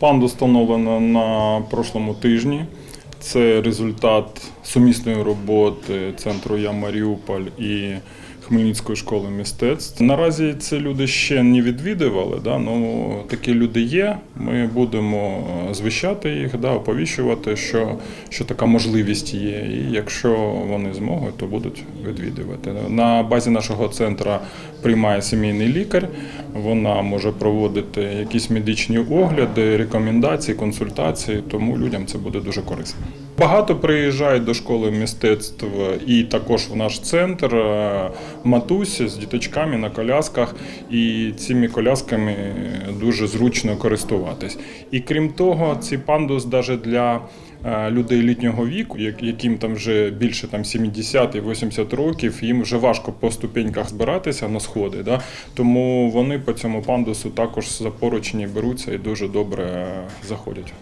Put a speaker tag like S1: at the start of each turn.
S1: Панду встановлено на прошлому тижні. Це результат сумісної роботи центру Я Маріуполь і Хмельницької школи мистецтв. Наразі це люди ще не відвідували. Да? Ну, такі люди є. Ми будемо е, звищати їх, да, оповіщувати, що, що така можливість є. І якщо вони зможуть, то будуть відвідувати. На базі нашого центру приймає сімейний лікар. Вона може проводити якісь медичні огляди, рекомендації, консультації, тому людям це буде дуже корисно. Багато приїжджають до школи мистецтв і також в наш центр е, матусі з діточками на колясках, і цими колясками дуже зручно користуватись. І крім того, ці пандус навіть для е, людей літнього віку, яким там вже більше там 70 і 80 років, їм вже важко по ступеньках збиратися на сходи. Да? Тому вони по цьому пандусу також за поручні беруться і дуже добре е, заходять.